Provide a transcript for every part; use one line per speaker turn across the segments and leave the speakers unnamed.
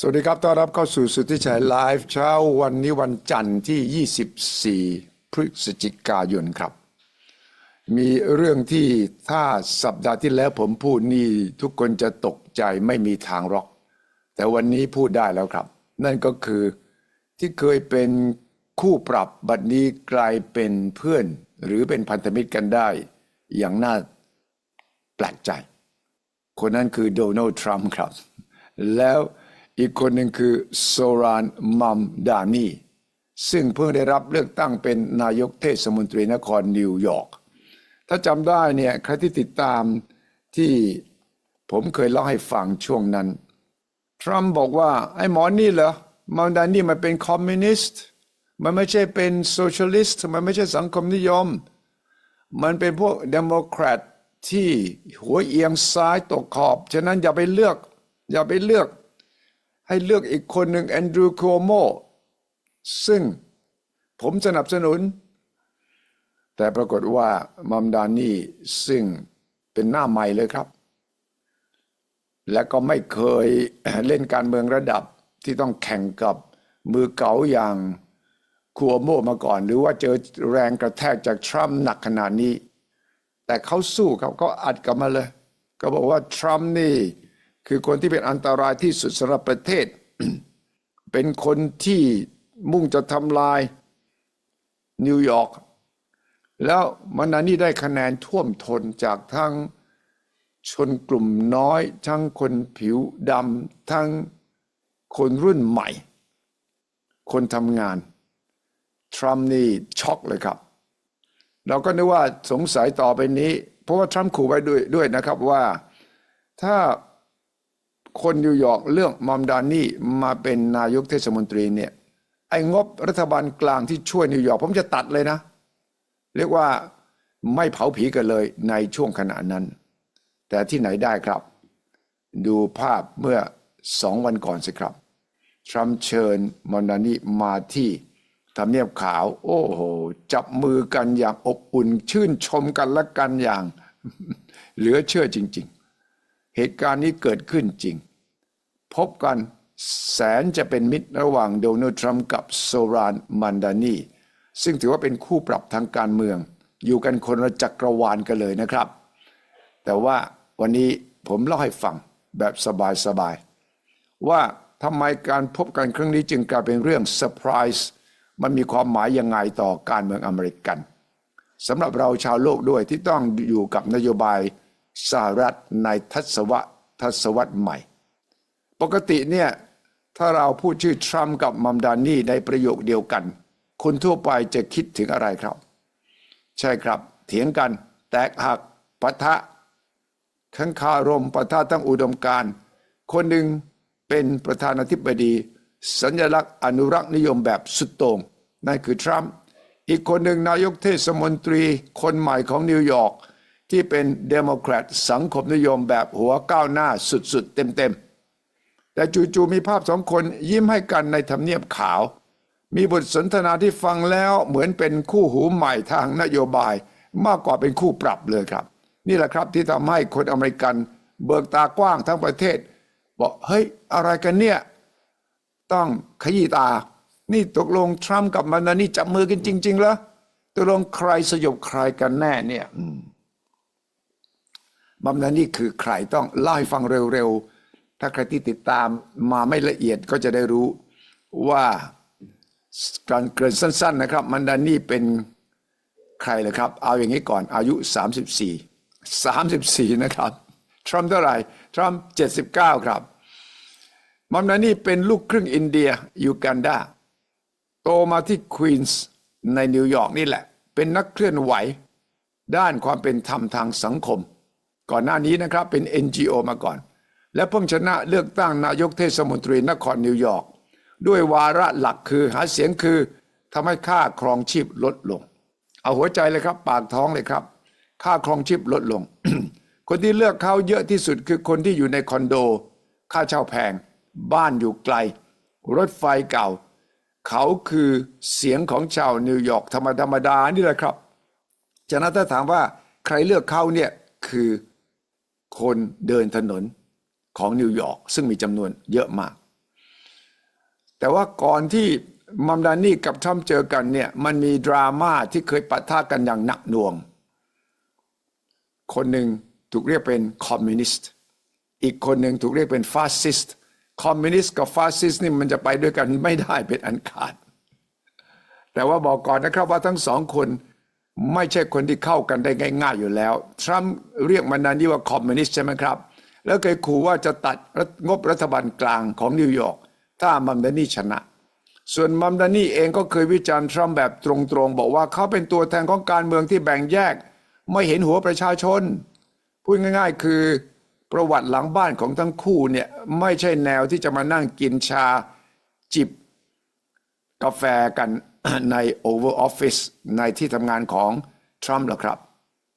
สวัสดีครับ ต้อนรับเข้าสู่สุทธิชัยไลฟ์เช้าวันนี้วันจันทร์ที่ 24 พฤศจิกายนครับ มีเรื่องที่ถ้าสัปดาห์ที่แล้วผมพูดนี่ทุกคนจะตกใจไม่มีทางร็อก แต่วันนี้พูดได้แล้วครับ นั่นก็คือที่เคยเป็นคู่ปรับบัดนี้กลายเป็นเพื่อน หรือเป็นพันธมิตรกันได้ อย่างน่าแปลกใจ คนนั้นคือโดนัลด์ทรัมป์ครับ แล้ว อีกคนหนึ่งคือโซรานมัมดานีซึ่งเพิ่งได้รับเลือกตั้งเป็นนายกเทศมนตรีนครนิวยอร์กถ้าจำได้เนี่ยใครที่ติดตามที่ผมเคยเล่าให้ฟังช่วงนั้น ทรัมป์บอกว่า ไอ้หมอนี่เหรอมัมดานีมันเป็นคอมมิวนิสต์มันไม่ใช่เป็นโซเชียลิสต์มันไม่ใช่สังคมนิยม มันเป็นพวกเดโมแครตที่หัวเอียงซ้ายตกขอบ ฉะนั้นอย่าไปเลือก อย่าไปเลือก ให้เลือกอีกคนหนึ่งแอนดรูว์โคโมซึ่งผมสนับสนุน แต่ปรากฏว่ามัมดานี่ซึ่งเป็นหน้าใหม่เลยครับ และก็ไม่เคยเล่นการเมืองระดับที่ต้องแข่งกับมือเก๋าอย่างคัวโมมาก่อน หรือว่าเจอแรงกระแทกจากทรัมป์หนักขนาดนี้ แต่เขาสู้ครับเขาอัดกลับมาเลย ก็บอกว่าทรัมป์นี่ คือคนที่เป็นอันตรายที่สุดสำหรับประเทศ เป็นคนที่มุ่งจะทำลายนิวยอร์กแล้วมันนานี่ได้คะแนนท่วมทนจากทั้งชนกลุ่มน้อย ทั้งคนผิวดำทั้งคนรุ่นใหม่ คนทำงาน ทรัมป์นี่ช็อกเลยครับ เราก็นึกว่าสงสัยต่อไปนี้ เพราะว่าทรัมป์ขู่ไว้ด้วยด้วยนะครับว่าถ้า คนนิวยอร์กเลือกมัมดานี่มาเป็นนายกเทศมนตรีเนี่ยไอ้งบรัฐบาลกลางที่ช่วยนิวยอร์กผมจะตัดเลยนะ เรียกว่าไม่เผาผีกันเลยในช่วงขณะนั้น แต่ที่ไหนได้ครับ ดูภาพเมื่อสองวันก่อนสิครับ ทรัมป์เชิญมอนดานีมาที่ทำเนียบขาว โอ้โห จับมือกันอย่างอบอุ่น ชื่นชมกันและกันอย่าง เหลือเชื่อจริง ๆ เหตุการณ์นี้เกิดขึ้นจริง พบกันแสนจะเป็นมิตรระหว่างโดนัลด์ทรัมป์กับโซรานมันดานีซึ่งถือว่าเป็นคู่ปรับทางการเมือง อยู่กันคนละจักรวาลกันเลยนะครับ แต่ว่าวันนี้ผมเล่าให้ฟังแบบสบายๆว่าทำไมการพบกันครั้งนี้จึงกลายเป็นเรื่องเซอร์ไพรส์มันมีความหมายยังไงต่อการเมืองอเมริกันสำหรับเราชาวโลกด้วยที่ต้องอยู่กับนโยบายสหรัฐในทศวรรษทศวรรษใหม่ ปกติเนี่ยถ้าเราพูดชื่อทรัมป์กับมัมดานี่ในประโยคเดียวกัน คนทั่วไปจะคิดถึงอะไรครับ ใช่ครับ เถียงกัน แตกหักปะทะขังคารมปะทะทั้งอุดมการณ์คนหนึ่งเป็นประธานาธิบดี สัญลักษณ์อนุรักษ์นิยมแบบสุดโต่งนั่นคือทรัมป์อีกคนหนึ่งนายกเทศมนตรีคนใหม่ของนิวยอร์กที่เป็นเดโมแครตสังคมนิยมแบบหัวก้าวหน้าสุดๆเต็มๆ แต่จู่ๆมีภาพสองคนยิ้มให้กันในทำเนียบขาว มีบทสนทนาที่ฟังแล้วเหมือนเป็นคู่หูใหม่ทางนโยบาย มากกว่าเป็นคู่ปรับเลยครับ นี่แหละครับที่ทำให้คนอเมริกัน เบิกตากว้างทั้งประเทศ บอกเฮ้ยอะไรกันเนี่ยต้องขยี้ตา นี่ตกลงทรัมป์กับมันนานี่จับมือกันจริงๆเหรอตกลงใครสยบใครกันแน่เนี่ยมัมนานี่คือใครต้องเล่าให้ฟังเร็วๆ ถ้าใครที่ติดตามมาไม่ละเอียดก็จะได้รู้ว่าการเกรินสั้น ๆ นะครับ มันดานี่เป็นใครเลยครับ เอาอย่างนี้ก่อนอายุ 34 34 นะครับ ทรัมป์เท่าไหร่ ทรัมป์79 ครับ มัมนานี่เป็นลูกครึ่งอินเดียยูกันดาโตมาที่ควีนส์ในนิวยอร์กนี่แหละ เป็นนักเคลื่อนไหว ด้านความเป็นธรรมทางสังคม ก่อนหน้านี้นะครับเป็น NGO มาก่อน และเพิ่งชนะเลือกตั้งนายกเทศมนตรีนครนิวยอร์กด้วยวาระหลักคือหาเสียงคือทำให้ค่าครองชีพลดลง เอาหัวใจเลยครับ ปากท้องเลยครับ ค่าครองชีพลดลง คนที่เลือกเขาเยอะที่สุดคือคนที่อยู่ในคอนโด ค่าเช่าแพง บ้านอยู่ไกล รถไฟเก่า เขาคือเสียงของชาวนิวยอร์กธรรมดาธรรมดานี่แหละครับฉะนั้นถ้าถามว่าใครเลือกเขาเนี่ยคือคนเดินถนน ของนิวยอร์กซึ่งมีจำนวนเยอะมาก แต่ว่าก่อนที่มัมดานี่กับทรัมป์เจอกันเนี่ยมันมีดราม่าที่เคยปะทะกันอย่างหนักหน่วง คนหนึ่งถูกเรียกเป็นคอมมิวนิสต์อีกคนหนึ่งถูกเรียกเป็นฟาสซิสต์คอมมิวนิสต์กับฟาสซิสต์นี่มันจะไปด้วยกันไม่ได้เป็นอันขาด แต่ว่าบอกก่อนนะครับว่าทั้งสองคนไม่ใช่คนที่เข้ากันได้ง่าย ๆอยู่แล้ว ทรัมป์เรียกมันนานี่ว่าคอมมิวนิสต์ใช่ไหมครับ แล้วเคยขู่ว่าจะตัดงบรัฐบาลกลางของนิวยอร์กถ้ามัมดานี่ชนะ ส่วนมัมดานี่เองก็เคยวิจารณ์ทรัมป์แบบตรงๆ บอกว่าเขาเป็นตัวแทนของการเมืองที่แบ่งแยก ไม่เห็นหัวประชาชน พูดง่าย ๆ คือประวัติหลังบ้านของทั้งคู่เนี่ยไม่ใช่แนวที่จะมานั่งกินชาจิบกาแฟกันใน Oval Office ในที่ทำงานของทรัมป์หรอครับ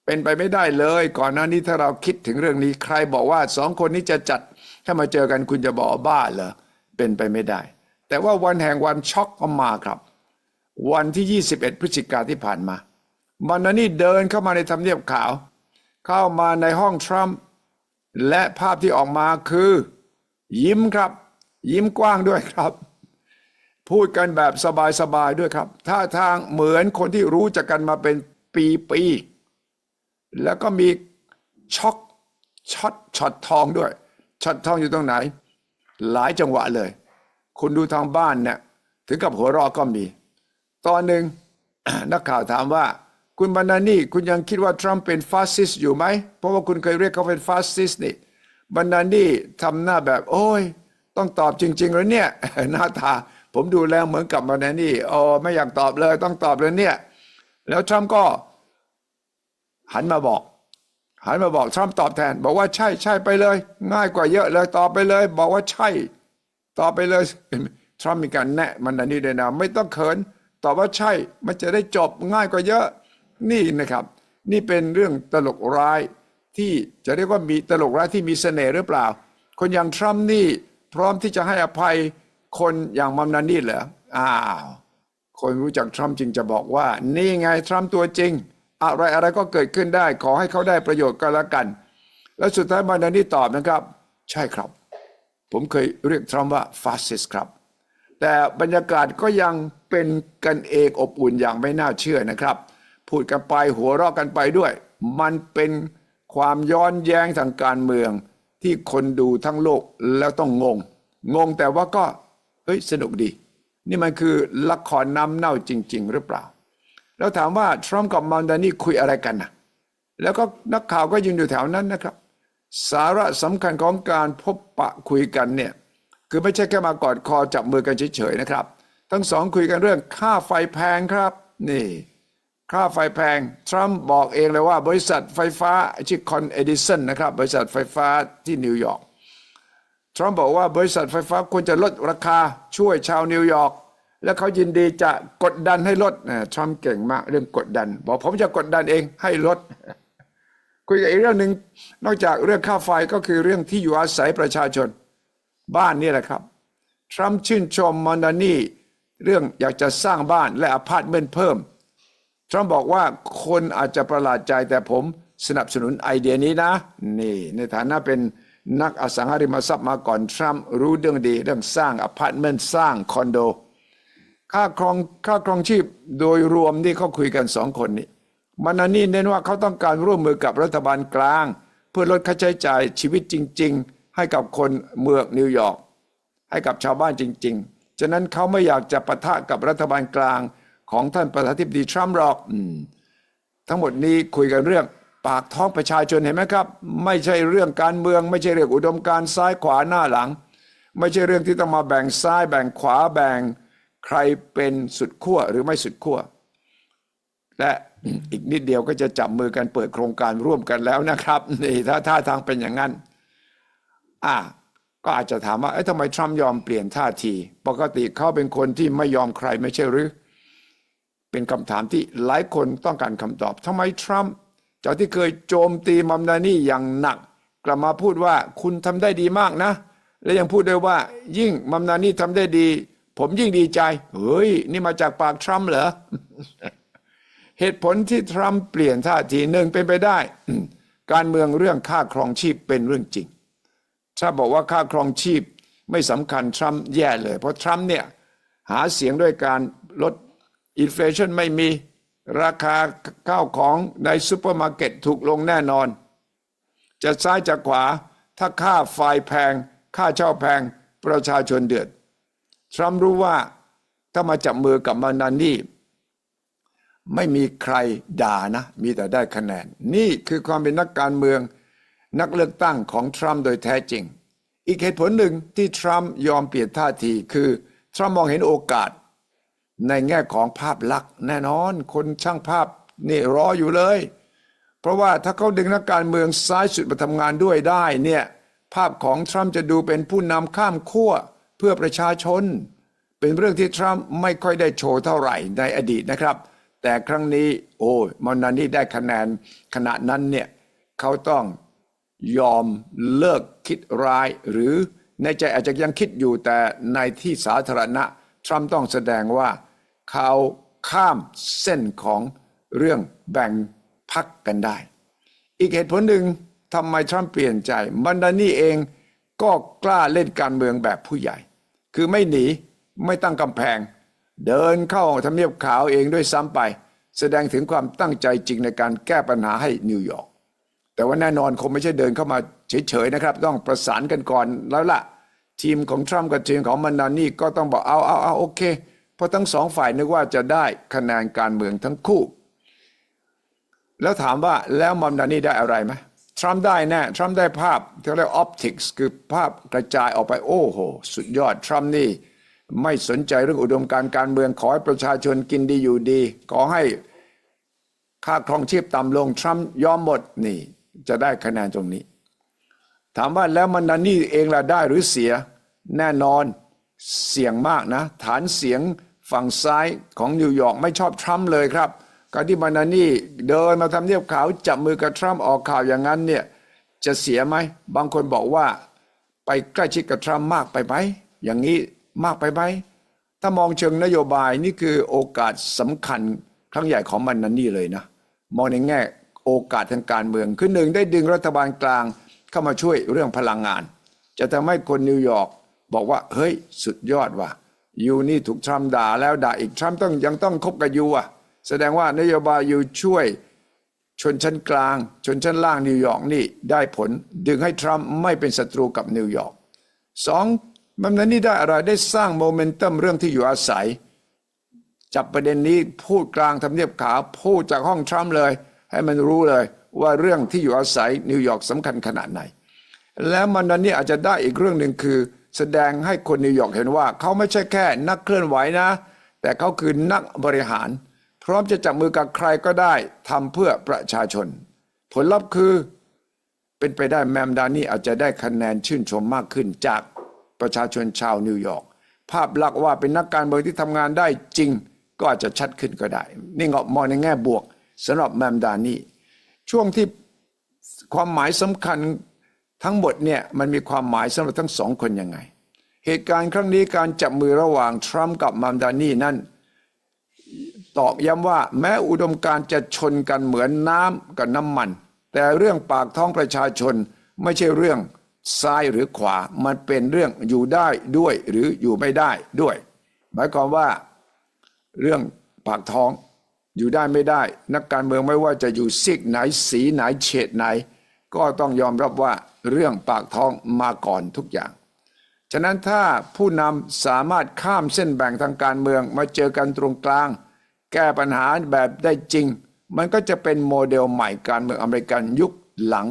เป็นไปไม่ได้เลย ก่อนหน้านี้ถ้าเราคิดถึงเรื่องนี้ใครบอกว่าสองคนนี้จะจัดถ้ามาเจอกันคุณจะบอกบ้าเหรอเป็นไปไม่ได้ แต่ว่าวันแห่งวันช็อกก็มาครับ วันที่ 21 พฤศจิกาที่ผ่านมามันนานี่เดินเข้ามาในทำเนียบขาว เข้ามาในห้องทรัมป์และภาพที่ออกมาคือ ยิ้มครับ ยิ้มกว้างด้วยครับ พูดกันแบบสบายๆด้วยครับท่าทางเหมือนคนที่รู้จักกันมาเป็นปีๆ แล้วก็มีช็อกช็อตช็อตทองด้วยช็อตทองอยู่ตรงไหน หลายจังหวะเลย คุณดูทางบ้านเนี่ยถึงกับหัวราะก็มี ตอนหนึ่งนักข่าวถามว่า คุณบรรณานี่คุณยังคิดว่าทรัมป์เป็นฟาสซิสต์อยู่ไหม เพราะว่าคุณเคยเรียกเขาเป็นฟาสซิสต์นี่บรรณานี่ทำหน้าแบบ โอ้ย ต้องตอบจริงๆแล้วเนี่ย หน้าตาผมดูแล้วเหมือนกับบรรณานี่โอ้ไม่อยากตอบเลยต้องตอบเลยเนี่ย แล้วทรัมป์ก็ หันมาบอก หันมาบอกทรัมป์ตอบแทน บอกว่าใช่ใช่ไปเลย ง่ายกว่าเยอะเลยตอบไปเลย บอกว่าใช่ตอบไปเลยทรัมป์มีการแนะมันอันนี้ด้วยนะไม่ต้องเขินตอบว่าใช่มันจะได้จบง่ายกว่าเยอะนี่นะครับ นี่เป็นเรื่องตลกร้ายที่จะเรียกว่ามีตลกร้ายที่มีเสน่ห์หรือเปล่า คนอย่างทรัมป์นี่พร้อมที่จะให้อภัยคนอย่างมัมนานี่เหรออ้าวคนรู้จักทรัมป์จึงจะบอกว่า นี่ไงทรัมป์ตัวจริง อะไรอะไรก็เกิดขึ้นได้ ขอให้เขาได้ประโยชน์ก็แล้วกัน แล้วสุดท้ายมานานี่ตอบนะครับ ใช่ครับ ผมเคยเรียกทรัมป์ว่าฟาสซิสครับ แต่บรรยากาศก็ยังเป็นกันเองอบอุ่นอย่างไม่น่าเชื่อนะครับ พูดกันไปหัวเราะกันไปด้วย มันเป็นความย้อนแย้งทางการเมืองที่คนดูทั้งโลกแล้วต้องงง งงแต่ว่าก็เฮ้ยสนุกดี นี่มันคือละครน้ำเน่าจริง ๆ หรือเปล่า แล้วถามว่าทรัมป์กับมันดานี่คุยอะไรกันนะแล้วก็นักข่าวก็ยืนอยู่แถวนั้นนะครับ สาระสำคัญของการพบปะคุยกันเนี่ยคือไม่ใช่แค่มากอดคอจับมือกันเฉยๆนะครับ ทั้งสองคุยกันเรื่องค่าไฟแพงครับนี่ค่าไฟแพง ทรัมป์บอกเองเลยว่า บริษัทไฟฟ้าชื่อคอนเอดิสันนะครับ บริษัทไฟฟ้าที่นิวยอร์กทรัมป์บอกว่าบริษัทไฟฟ้าควรจะลดราคาช่วยชาวนิวยอร์ก และเขายินดีจะกดดันให้ลดทรัมป์เก่งมากเรื่องกดดัน บอกผมจะกดดันเองให้ลด คุยกับอีกเรื่องหนึ่งนอกจากเรื่องค่าไฟก็คือเรื่องที่อยู่อาศัยประชาชน บ้านนี่แหละครับ ทรัมป์ชื่นชมมอนดานี่เรื่องอยากจะสร้างบ้านและอพาร์ตเมนต์เพิ่ม ทรัมป์บอกว่าคนอาจจะประหลาดใจแต่ผมสนับสนุนไอเดียนี้นะ นี่ ในฐานะเป็นนักอสังหาริมทรัพย์มาก่อน ทรัมป์รู้เรื่องดีเรื่องสร้างอพาร์ตเมนต์สร้างคอนโด ค่าครองค่าครองชีพโดยรวมที่เขาคุยกันสองคนนี้มันอันนี้เน้นว่าเขาต้องการร่วมมือกับรัฐบาลกลาง เพื่อลดค่าใช้จ่ายชีวิตจริง ๆ ให้กับคนเมืองนิวยอร์กให้กับชาวบ้านจริง ๆ ฉะนั้นเขาไม่อยากจะปะทะกับรัฐบาลกลางของท่านประธานาธิบดีทรัมป์หรอกอทั้งหมดนี้คุยกันเรื่องปากท้องประชาชนเห็นไหมครับ ไม่ใช่เรื่องการเมือง ไม่ใช่เรื่องอุดมการซ้ายขวาหน้าหลัง ไม่ใช่เรื่องที่ต้องมาแบ่งซ้ายแบ่งขวาแบ่ง ใครเป็นสุดขั้วหรือไม่สุดขั้วและอีกนิดเดียวก็จะจับมือกันเปิดโครงการร่วมกันแล้วนะครับนี่ถ้าท่าทางเป็นอย่างนั้นอะก็อาจจะถามว่าเอ้ยทำไมทรัมป์ยอมเปลี่ยนท่าที ปกติเขาเป็นคนที่ไม่ยอมใครไม่ใช่หรือ เป็นคำถามที่หลายคนต้องการคำตอบทำไมทรัมป์จากที่เคยโจมตีมัมนานี่อย่างหนัก กลับมาพูดว่าคุณทำได้ดีมากนะ และยังพูดด้วยว่ายิ่งมัมนานี่ทำได้ดี ผมยิ่งดีใจ เฮ้ย นี่มาจากปากทรัมป์เหรอ เหตุผลที่ทรัมป์เปลี่ยนท่าทีหนึ่งเป็นไปได้ การเมืองเรื่องค่าครองชีพเป็นเรื่องจริง ถ้าบอกว่าค่าครองชีพไม่สำคัญทรัมป์แย่เลย เพราะทรัมป์เนี่ยหาเสียงด้วยการลดอินฟลชันไม่มีราคาข้าวของในซูเปอร์มาร์เก็ตถูกลงแน่นอน จะซ้ายจะขวาถ้าค่าไฟแพง ค่าเช่าแพงประชาชนเดือด ทรัมป์รู้ว่าถ้ามาจับมือกับมานานี่ ไม่มีใครด่านะ มีแต่ได้คะแนน นี่คือความเป็นนักการเมือง นักเลือกตั้งของทรัมป์โดยแท้จริง อีกเหตุผลหนึ่งที่ทรัมป์ยอมเปลี่ยนท่าทีคือ ทรัมป์มองเห็นโอกาส ในแง่ของภาพลักษณ์แน่นอนคนช่างภาพนี่รออยู่เลย เพราะว่าถ้าเขาดึงนักการเมืองซ้ายสุดมาทำงานด้วยได้เนี่ยภาพของทรัมป์จะดูเป็นผู้นำข้ามขั้ว เพื่อประชาชน เป็นเรื่องที่ทรัมป์ไม่ค่อยได้โชว์เท่าไหร่ในอดีตนะครับ แต่ครั้งนี้โอ้ยมอนานี่ได้คะแนนขณะนั้นเนี่ยเขาต้องยอมเลิกคิดร้าย หรือในใจอาจจะยังคิดอยู่แต่ในที่สาธารณะ ทรัมป์ต้องแสดงว่าเขาข้ามเส้นของเรื่องแบ่งพักกันได้ อีกเหตุผลหนึ่งทำไมทรัมป์เปลี่ยนใจมันดานี่เองก็กล้าเล่นการเมืองแบบผู้ใหญ่ คือไม่หนีไม่ตั้งกำแพง เดินเข้าทำเนียบขาวเองด้วยซ้ำไป แสดงถึงความตั้งใจจริงในการแก้ปัญหาให้นิวยอร์กแต่ว่าแน่นอนคงไม่ใช่เดินเข้ามาเฉยๆนะครับ ต้องประสานกันก่อนแล้วล่ะ ทีมของทรัมป์กับทีมของมันดานี่ก็ต้องบอกเอาเอาเอาโอเค เพราะทั้งสองฝ่ายนึกว่าจะได้คะแนนการเมืองทั้งคู่ แล้วถามว่าแล้วมัมดานี่ได้อะไรไหม ทรัมป์ได้แน่ทรัมป์ได้ภาพที่เรียกออปติกส์คือภาพกระจายออกไปโอ้โห สุดยอดทรัมป์นี่ไม่สนใจเรื่องอุดมการการเมืองขอให้ประชาชนกินดีอยู่ดี ขอให้ค่าครองชีพต่ำลงทรัมป์ยอมหมดนี่ จะได้คะแนนตรงนี้ ถามว่าแล้วมันดานี่เองล่ะได้หรือเสียแน่นอนเสี่ยงมากนะ ฐานเสียงฝั่งซ้ายของนิวยอร์กไม่ชอบทรัมป์เลยครับ การที่มันานี่เดินมาทำเนียบขาวจับมือกับทรัมป์ออกข่าวอย่างนั้นเนี่ยจะเสียไหม บางคนบอกว่า ไปใกล้ชิดกับทรัมป์มากไปไหมอย่างนี้มากไปไหมถ้ามองเชิงนโยบายนี่คือโอกาสสำคัญครั้งใหญ่ของมันนันนี่เลยนะ มองในแง่โอกาสทางการเมืองคือหนึ่งได้ดึงรัฐบาลกลางเข้ามาช่วยเรื่องพลังงาน จะทำให้คนนิวยอร์กบอกว่า เฮ้ย สุดยอดว่ะยูนี่ถูกทรัมป์ด่าแล้วด่าอีกทรัมป์ต้องยังต้องคบกับยูอะ แสดงว่านโยบายอยู่ช่วยชนชั้นกลาง ชนชั้นล่างนิวยอร์กนี่ได้ผล ดึงให้ทรัมป์ไม่เป็นศัตรูกับนิวยอร์กสองมันนั้นนี่ได้อะไรได้สร้างโมเมนตัมเรื่องที่อยู่อาศัย จับประเด็นนี้พูดกลางทำเนียบขาวพูดจากห้องทรัมป์เลย ให้มันรู้เลยว่าเรื่องที่อยู่อาศัยนิวยอร์กสำคัญขนาดไหน แล้วมันนั้นนี่อาจจะได้อีกเรื่องหนึ่งคือ แสดงให้คนนิวยอร์กเห็นว่า เขาไม่ใช่แค่นักเคลื่อนไหวนะ แต่เขาคือนักบริหาร พร้อมจะจับมือกับใครก็ได้ทำเพื่อประชาชน ผลลัพธ์คือ เป็นไปได้แมมดานี่อาจจะได้คะแนนชื่นชมมากขึ้นจากประชาชนชาวนิวยอร์กภาพลักษณ์ว่าเป็นนักการเมืองที่ทำงานได้จริง ก็อาจจะชัดขึ้นก็ได้ นี่เงาะมองในแง่บวกสำหรับแมมดานี่ช่วงที่ความหมายสำคัญทั้งหมดเนี่ยมันมีความหมายสำหรับทั้งสองคนยังไง เหตุการณ์ครั้งนี้การจับมือระหว่างทรัมป์กับมัมดานี่นั้น ตอกย้ำว่า แม้อุดมการจะชนกันเหมือนน้ำกับน้ำมัน แต่เรื่องปากท้องประชาชนไม่ใช่เรื่องซ้ายหรือขวา มันเป็นเรื่องอยู่ได้ด้วยหรืออยู่ไม่ได้ด้วย หมายความว่า เรื่องปากท้องอยู่ได้ไม่ได้ นักการเมืองไม่ว่าจะอยู่ซีกไหนสีไหนเฉดไหน ก็ต้องยอมรับว่าเรื่องปากท้องมาก่อนทุกอย่าง ฉะนั้นถ้าผู้นำสามารถข้ามเส้นแบ่งทางการเมืองมาเจอกันตรงกลาง แก้ปัญหาแบบได้จริง มันก็จะเป็นโมเดลใหม่การเมืองอเมริกันยุคหลัง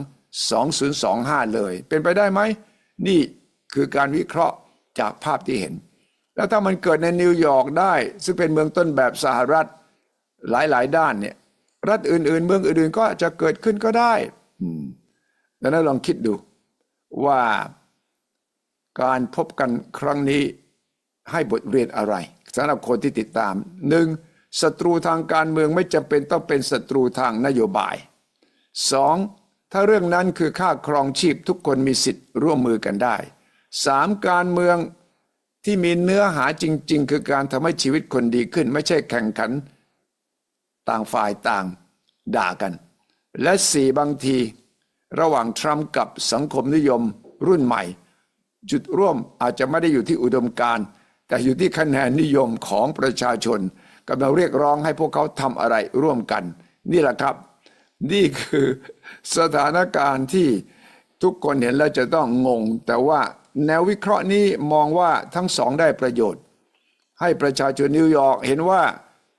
2025 เลย เป็นไปได้ไหม นี่คือการวิเคราะห์จากภาพที่เห็น แล้วถ้ามันเกิดในนิวยอร์กได้ ซึ่งเป็นเมืองต้นแบบสหรัฐหลายๆ ด้านเนี่ยรัฐอื่น ๆ เมืองอื่น ๆ ก็จะเกิดขึ้นก็ได้ดังนั้นลองคิดดูว่าการพบกันครั้งนี้ให้บทเรียนอะไรสำหรับคนที่ติดตามหนึ่ง ศัตรูทางการเมืองไม่จำเป็นต้องเป็นศัตรูทางนโยบายสองถ้าเรื่องนั้นคือค่าครองชีพทุกคนมีสิทธิ์ร่วมมือกันได้สามการเมืองที่มีเนื้อหาจริง ๆ คือการทำให้ชีวิตคนดีขึ้น ไม่ใช่แข่งขัน ต่างฝ่ายต่าง ด่ากัน และสี่บางที ระหว่างทรัมป์กับสังคมนิยมรุ่นใหม่ จุดร่วมอาจจะไม่ได้อยู่ที่อุดมการณ์แต่อยู่ที่คะแนนนิยมของประชาชน กำลังเรียกร้องให้พวกเขาทำอะไรร่วมกัน นี่แหละครับ นี่คือสถานการณ์ที่ทุกคนเห็นแล้วจะต้องงง แต่ว่าแนววิเคราะห์นี้มองว่าทั้งสองได้ประโยชน์ ให้ประชาชนนิวยอร์กเห็นว่า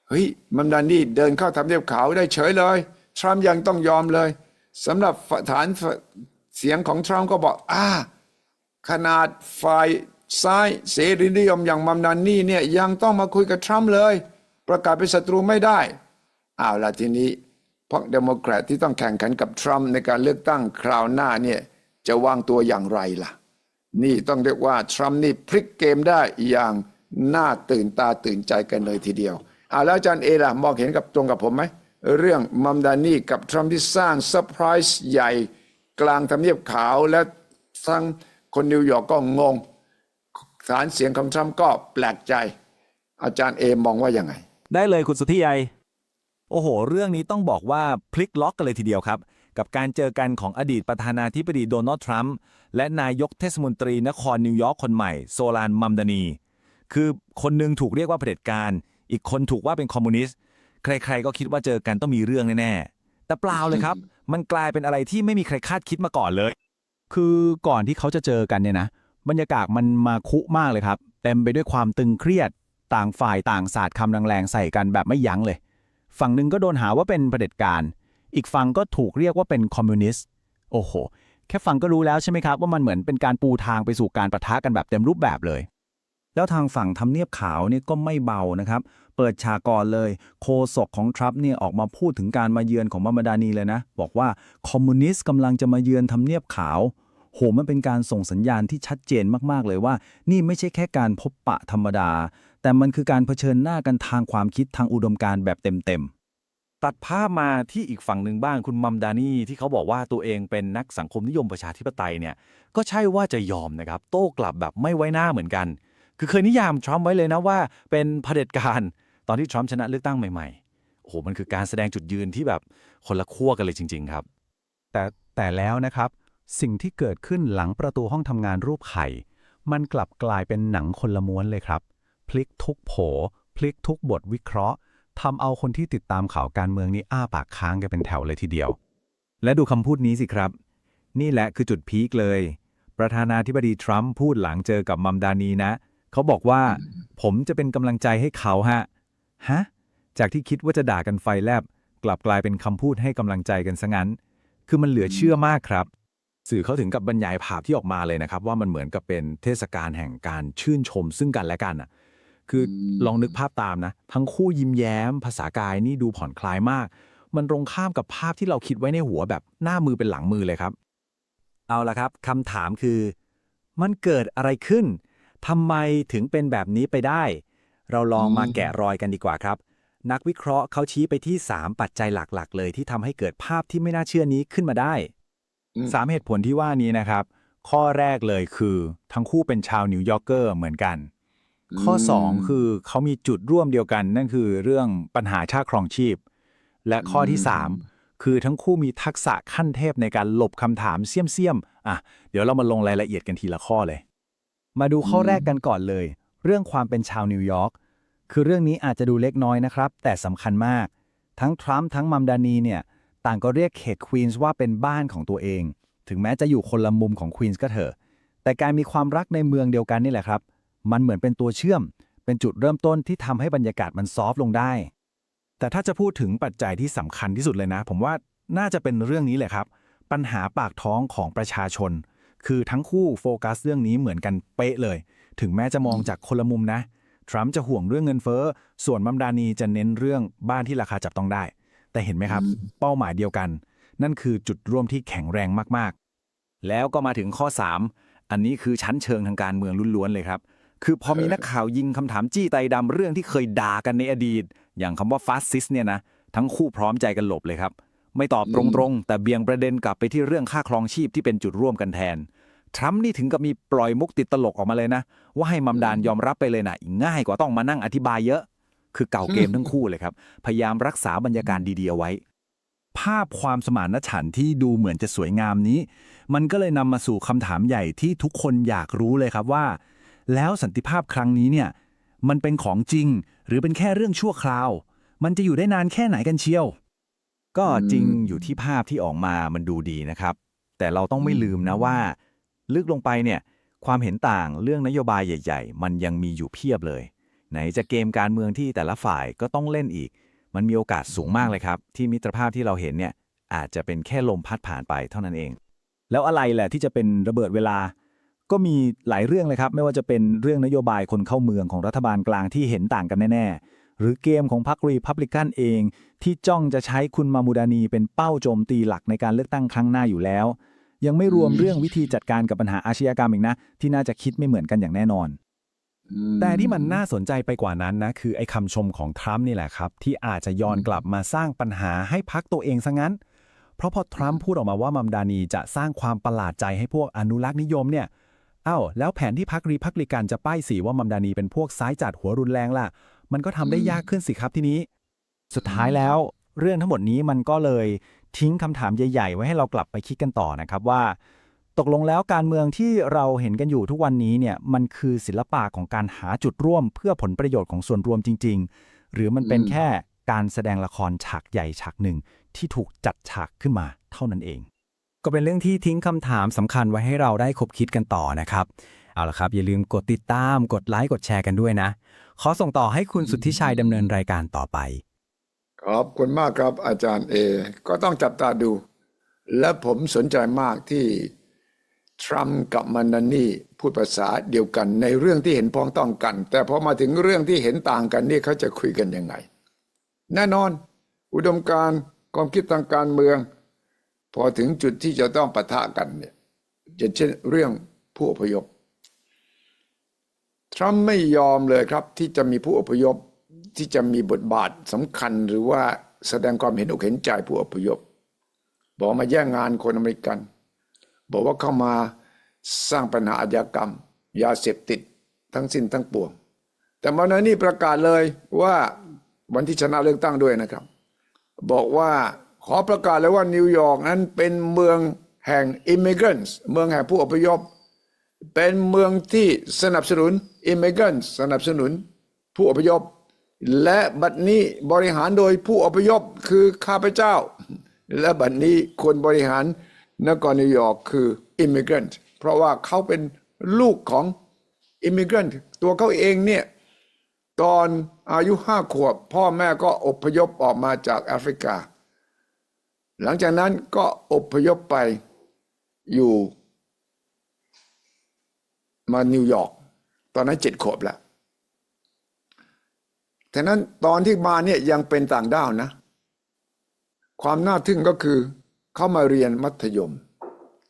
เฮ้ยมันดันนี่เดินเข้าทำเนียบขาวได้เฉยเลย ทรัมป์ยังต้องยอมเลยสำหรับฐานเสียงของทรัมป์ก็บอกอ่าขนาดฝ่ายซ้ายเสรีนิยมอย่างมัมดันนี่เนี่ยยังต้องมาคุยกับทรัมป์เลย ประกาศเป็นศัตรูไม่ได้อ้าวละทีนี้พรรคเดโมแครตที่ต้องแข่งขันกับทรัมป์ในการเลือกตั้งคราวหน้าเนี่ยจะวางตัวอย่างไรล่ะ นี่ต้องเรียกว่าทรัมป์นี่พลิกเกมได้อย่างน่าตื่นตาตื่นใจกันเลยทีเดียวอ่าแล้วอาจารย์เอล่ะมองเห็นกับตรงกับผมไหม เรื่องมัมดานี่กับทรัมป์ที่สร้างเซอร์ไพรส์ใหญ่กลางทำเนียบขาวและทั้งคนนิวยอร์กก็งงฐานเสียงของทรัมป์ก็แปลกใจ อาจารย์เอมองว่ายังไง
ได้เลยคุณสุทธิยัย โอ้โห เรื่องนี้ต้องบอกว่าพลิกล็อกกันเลยทีเดียวครับ กับการเจอกันของอดีตประธานาธิบดีโดนัลด์ทรัมป์และนายกเทศมนตรีนครนิวยอร์กคนใหม่ โซลานมัมดานี คือคนหนึ่งถูกเรียกว่าเผด็จการ อีกคนถูกว่าเป็นคอมมิวนิสต์ ใคร ๆ ก็คิดว่าเจอกันต้องมีเรื่องแน่ๆ แต่เปล่าเลยครับ มันกลายเป็นอะไรที่ไม่มีใครคาดคิดมาก่อนเลย คือก่อนที่เขาจะเจอกันเนี่ยนะ บรรยากาศมันมาคุมากเลยครับ เต็มไปด้วยความตึงเครียด ต่างฝ่ายต่างสาดคำแรงๆใส่กันแบบไม่ยั้งเลย ฝั่งหนึ่งก็โดนหาว่าเป็นเผด็จการ อีกฝั่งก็ถูกเรียกว่าเป็นคอมมิวนิสต์ โอ้โห แค่ฟังก็รู้แล้วใช่ไหมครับ ว่ามันเหมือนเป็นการปูทางไปสู่การประทะกันแบบเต็มรูปแบบเลย แล้วทางฝั่งทำเนียบขาวนี่ก็ไม่เบานะครับ เปิดฉากก่อนเลย โคศกของทรัมป์เนี่ยออกมาพูดถึงการมาเยือนของมัมดานีเลยนะ บอกว่าคอมมิวนิสต์กำลังจะมาเยือนทำเนียบขาวโหมันเป็นการส่งสัญญาณที่ชัดเจนมาก ๆ เลยว่า นี่ไม่ใช่แค่การพบปะธรรมดา แต่มันคือการเผชิญหน้ากันทางความคิดทางอุดมการณ์แบบเต็มๆ ตัดภาพมาที่อีกฝั่งหนึ่งบ้างคุณมัมดานีที่เขาบอกว่าตัวเองเป็นนักสังคมนิยมประชาธิปไตยเนี่ยก็ใช่ว่าจะยอมนะครับโต้กลับแบบไม่ไว้หน้าเหมือนกัน คือเคยนิยามทรัมป์ไว้เลยนะว่า เป็นเผด็จการตอนที่ทรัมป์ชนะเลือกตั้งใหม่ๆโอ้โหมันคือการแสดงจุดยืนที่แบบคนละขั้วกันเลยจริง ๆ ครับ
แต่แต่แล้วนะครับสิ่งที่เกิดขึ้นหลังประตูห้องทำงานรูปไข่ มันกลับกลายเป็นหนังคนละม้วนเลยครับ พลิกทุกโผ พลิกทุกบทวิเคราะห์ทำเอาคนที่ติดตามข่าวการเมืองนี่อ้าปากค้างกันเป็นแถวเลยทีเดียว
และดูคำพูดนี้สิครับ นี่แหละคือจุดพีคเลย ประธานาธิบดีทรัมป์พูดหลังเจอกับมัมดานีนะ เขาบอกว่า ผมจะเป็นกำลังใจให้เขาฮะฮะจากที่คิดว่าจะด่ากันไฟแลบ กลับกลายเป็นคำพูดให้กำลังใจกันซะงั้น คือมันเหลือเชื่อมากครับ สื่อเขาถึงกับบรรยายภาพที่ออกมาเลยนะครับ ว่ามันเหมือนกับเป็นเทศกาลแห่งการชื่นชมซึ่งกันและกันอะ คือลองนึกภาพตามนะ ทั้งคู่ยิ้มแย้ม ภาษากายนี่ดูผ่อนคลายมาก มันตรงข้ามกับภาพที่เราคิดไว้ในหัวแบบหน้ามือเป็นหลังมือเลยครับ เอาละครับคำถามคือ มันเกิดอะไรขึ้นทำไมถึงเป็นแบบนี้ไปได้ เราลองมาแกะรอยกันดีกว่าครับ นักวิเคราะห์เขาชี้ไปที่ 3 ปัจจัยหลักๆ เลยที่ทำให้เกิดภาพที่ไม่น่าเชื่อนี้ขึ้นมาได้
อืม
สามเหตุผลที่ว่านี้นะครับ ข้อแรกเลยคือ ทั้งคู่เป็นชาวนิวยอร์กเกอร์เหมือนกัน ข้อ 2 คือเขามีจุดร่วมเดียวกัน นั่นคือเรื่องปัญหาชาครองชีพ และข้อที่ 3 คือทั้งคู่มีทักษะขั้นเทพในการหลบคำถามเสี่ยมๆอะเดี๋ยวเรามาลงรายละเอียดกันทีละข้อเลย มาดูข้อแรกกันก่อนเลย เรื่องความเป็นชาวนิวยอร์กคือเรื่องนี้อาจจะดูเล็กน้อยนะครับ แต่สำคัญมาก ทั้งทรัมป์ทั้งมัมดานีเนี่ยต่างก็เรียกเขตควีนส์ว่าเป็นบ้านของตัวเอง ถึงแม้จะอยู่คนละมุมของควีนส์ก็เถอะแต่การมีความรักในเมืองเดียวกันนี่แหละครับ มันเหมือนเป็นตัวเชื่อม เป็นจุดเริ่มต้นที่ทำให้บรรยากาศมันซอฟต์ลงได้ แต่ถ้าจะพูดถึงปัจจัยที่สำคัญที่สุดเลยนะ ผมว่าน่าจะเป็นเรื่องนี้แหละครับ ปัญหาปากท้องของประชาชน คือทั้งคู่โฟกัสเรื่องนี้เหมือนกันเป๊ะเลย ถึงแม้จะมองจากคนละมุมนะ ทรัมป์จะห่วงเรื่องเงินเฟ้อ ส่วนมัมดานีจะเน้นเรื่องบ้านที่ราคาจับต้องได้ แต่เห็นไหมครับ เป้าหมายเดียวกัน นั่นคือจุดร่วมที่แข็งแรงมากๆ แล้วก็มาถึงข้อ 3 อันนี้คือชั้นเชิงทางการเมืองล้วนๆเลยครับ คือพอมีนักข่าวยิงคำถามจี้ไตดำเรื่องที่เคยด่ากันในอดีต อย่างคำว่าฟาสซิสเนี่ยนะ ทั้งคู่พร้อมใจกันหลบเลยครับ ไม่ตอบตรงๆ แต่เบี่ยงประเด็นกลับไปที่เรื่องค่าครองชีพที่เป็นจุดร่วมกันแทน ทรัมป์นี่ถึงกับมีปล่อยมุกติดตลกออกมาเลยนะ ว่าให้มัมดานยอมรับไปเลยนะง่ายกว่าต้องมานั่งอธิบายเยอะ คือเก่าเกมทั้งคู่เลยครับ พยายามรักษาบรรยากาศดีๆเอาไว้ ภาพความสมานฉันท์ที่ดูเหมือนจะสวยงามนี้ มันก็เลยนำมาสู่คำถามใหญ่ที่ทุกคนอยากรู้เลยครับว่า แล้วสันติภาพครั้งนี้เนี่ยมันเป็นของจริง หรือเป็นแค่เรื่องชั่วคราว มันจะอยู่ได้นานแค่ไหนกันเชียว ก็จริงอยู่ที่ภาพที่ออกมามันดูดีนะครับ แต่เราต้องไม่ลืมนะว่า ลึกลงไปเนี่ยความเห็นต่างเรื่องนโยบายใหญ่ ๆ มันยังมีอยู่เพียบเลย ไหนจะเกมการเมืองที่แต่ละฝ่ายก็ต้องเล่นอีก มันมีโอกาสสูงมากเลยครับ ที่มิตรภาพที่เราเห็นเนี่ยอาจจะเป็นแค่ลมพัดผ่านไปเท่านั้นเอง แล้วอะไรแหละที่จะเป็นระเบิดเวลา ก็มีหลายเรื่องเลยครับ ไม่ว่าจะเป็นเรื่องนโยบายคนเข้าเมืองของรัฐบาลกลางที่เห็นต่างกันแน่ๆ หรือเกมของพรรครีพับลิกันเอง ที่จ้องจะใช้คุณมามูดานีเป็นเป้าโจมตีหลักในการเลือกตั้งครั้งหน้าอยู่แล้ว ยังไม่รวมเรื่องวิธีจัดการกับปัญหาอาชญากรรมอีกนะ ที่น่าจะคิดไม่เหมือนกันอย่างแน่นอน
แต่ที่มันน่าสนใจไปกว่านั้นนะคือไอ้คำชมของทรัมป์นี่แหละครับ ที่อาจจะย้อนกลับมาสร้างปัญหาให้พักตัวเองซะงั้น เพราะพอทรัมป์พูดออกมาว่ามัมดานีจะสร้างความประหลาดใจให้พวกอนุรักษ์นิยมเนี่ย อ้าวแล้วแผนที่พักรีพับลิกันจะป้ายสีว่ามัมดานีเป็นพวกซ้ายจัดหัวรุนแรงล่ะ มันก็ทำได้ยากขึ้นสิครับทีนี้
สุดท้ายแล้วเรื่องทั้งหมดนี้มันก็เลยทิ้งคำถามใหญ่ ๆ ไว้ให้เรากลับไปคิดกันต่อนะครับว่า ตกลงแล้วการเมืองที่เราเห็นกันอยู่ทุกวันนี้เนี่ยมันคือศิลปะของการหาจุดร่วม เพื่อผลประโยชน์ของส่วนรวมจริง ๆ หรือมันเป็นแค่การแสดงละครฉากใหญ่ฉากหนึ่งที่ถูกจัดฉากขึ้นมาเท่านั้นเอง
ก็เป็นเรื่องที่ทิ้งคำถามสำคัญไว้ให้เราได้คบคิดกันต่อนะครับ เอาละครับ อย่าลืมกดติดตาม กดไลค์ กดแชร์กันด้วยนะ ขอส่งต่อให้คุณสุทธิชัยดำเนินรายการต่อไป
ขอบคุณมากครับอาจารย์เอ ก็ต้องจับตาดู และผมสนใจมากที่ทรัมป์กับมานานี่พูดภาษาเดียวกันในเรื่องที่เห็นพ้องต้องกัน แต่พอมาถึงเรื่องที่เห็นต่างกันนี่เขาจะคุยกันยังไง แน่นอน อุดมการณ์ความคิดทางการเมือง พอถึงจุดที่จะต้องปะทะกันเนี่ยอย่างเช่นเรื่องผู้อพยพทรัมป์ไม่ยอมเลยครับ ที่จะมีผู้อพยพที่จะมีบทบาทสำคัญหรือว่าแสดงความเห็นอกเห็นใจผู้อพยพ บอกมาแย่งงานคนอเมริกัน บอกว่าเข้ามาสร้างปัญหาอาชญากรรม ยาเสพติดทั้งสิ้นทั้งปวง แต่มานานี่ประกาศเลยว่าวันที่ชนะเลือกตั้งด้วยนะครับ บอกว่า ขอประกาศเลยว่านิวยอร์กนั้นเป็นเมืองแห่ง immigrants เมืองแห่งผู้อพยพ เป็นเมืองที่สนับสนุน immigrants สนับสนุนผู้อพยพ และบัดนี้บริหารโดยผู้อพยพคือข้าพเจ้า และบัดนี้คนบริหารนครนิวยอร์กคือ immigrant เพราะว่าเขาเป็นลูกของ immigrant ตัวเขาเองเนี่ยตอนอายุห้าขวบ พ่อแม่ก็อพยพออกมาจากแอฟริกา หลังจากนั้นก็อพยพไปอยู่มานิวยอร์กตอนนั้นเจ็ดขวบแล้วแต่นั้นตอนที่มาเนี่ยยังเป็นต่างด้าวนะ ความน่าทึ่งก็คือ เขามาเรียนมัธยม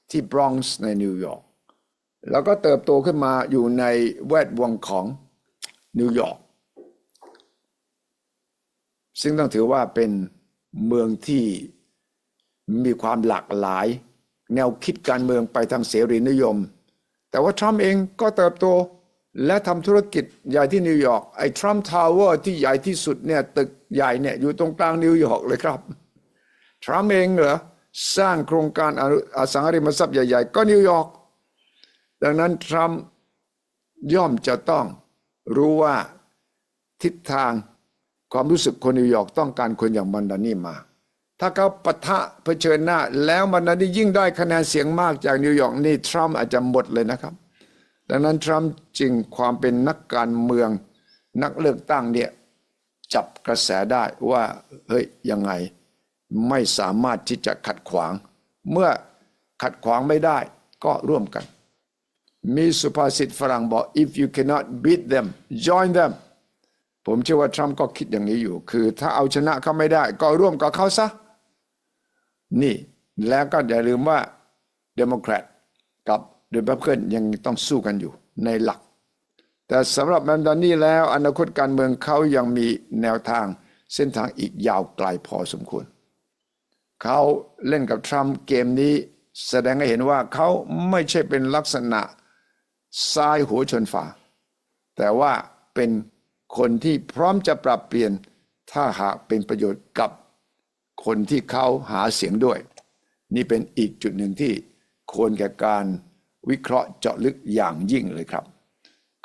ที่บรอนซ์ในนิวยอร์กแล้วก็เติบโตขึ้นมาอยู่ในแวดวงของนิวยอร์กซึ่งต้องถือว่าเป็นเมืองที่ มีความหลากหลาย แนวคิดการเมืองไปทางเสรีนิยม แต่ว่าทรัมป์เองก็เติบโตและทำธุรกิจใหญ่ที่นิวยอร์กไอ้ทรัมป์ทาวเวอร์ที่ใหญ่ที่สุดเนี่ยตึกใหญ่เนี่ยอยู่ตรงกลางนิวยอร์กเลยครับ ทรัมป์เองเหรอสร้างโครงการอสังหาริมทรัพย์ใหญ่ ๆ ก็นิวยอร์กดังนั้นทรัมป์ย่อมจะต้องรู้ว่าทิศทางความรู้สึกคนนิวยอร์กต้องการคนอย่างมันดานี่มา ถ้าเขาปะทะเผชิญหน้า แล้วมันนั้นยิ่งได้คะแนนเสียงมากจากนิวยอร์กนี่ทรัมป์อาจจะหมดเลยนะครับ ดังนั้นทรัมป์จึงความเป็นนักการเมืองนักเลือกตั้งเนี่ยจับกระแสได้ว่าเฮ้ยยังไงไม่สามารถที่จะขัดขวาง เมื่อขัดขวางไม่ได้ก็ร่วมกัน มีสุภาษิตฝรั่งบอก if you cannot beat them join them ผมเชื่อว่าทรัมป์ก็คิดอย่างนี้อยู่ คือถ้าเอาชนะเขาไม่ได้ ก็ร่วมกับเขาซะ นี่แล้วก็อย่าลืมว่าเดโมแครตกับเดโมแครตยังต้องสู้กันอยู่ในหลัก แต่สำหรับแมนดานี่แล้วอนาคตการเมืองเขายังมีแนวทางเส้นทางอีกยาวไกลพอสมควร เขาเล่นกับทรัมป์เกมนี้แสดงให้เห็นว่าเขาไม่ใช่เป็นลักษณะซ้ายหัวชนฝา แต่ว่าเป็นคนที่พร้อมจะปรับเปลี่ยนถ้าหากเป็นประโยชน์กับ คนที่เขาหาเสียงด้วย นี่เป็นอีกจุดหนึ่งที่ควรแก่การวิเคราะห์เจาะลึกอย่างยิ่งเลยครับ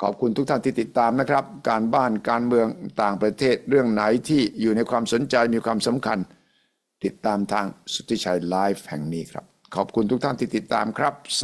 ขอบคุณทุกท่านที่ติดตามนะครับ การบ้านการเมืองต่างประเทศเรื่องไหนที่อยู่ในความสนใจมีความสำคัญ ติดตามทางสุทธิชัยไลฟ์แห่งนี้ครับ ขอบคุณทุกท่านที่ติดตามครับ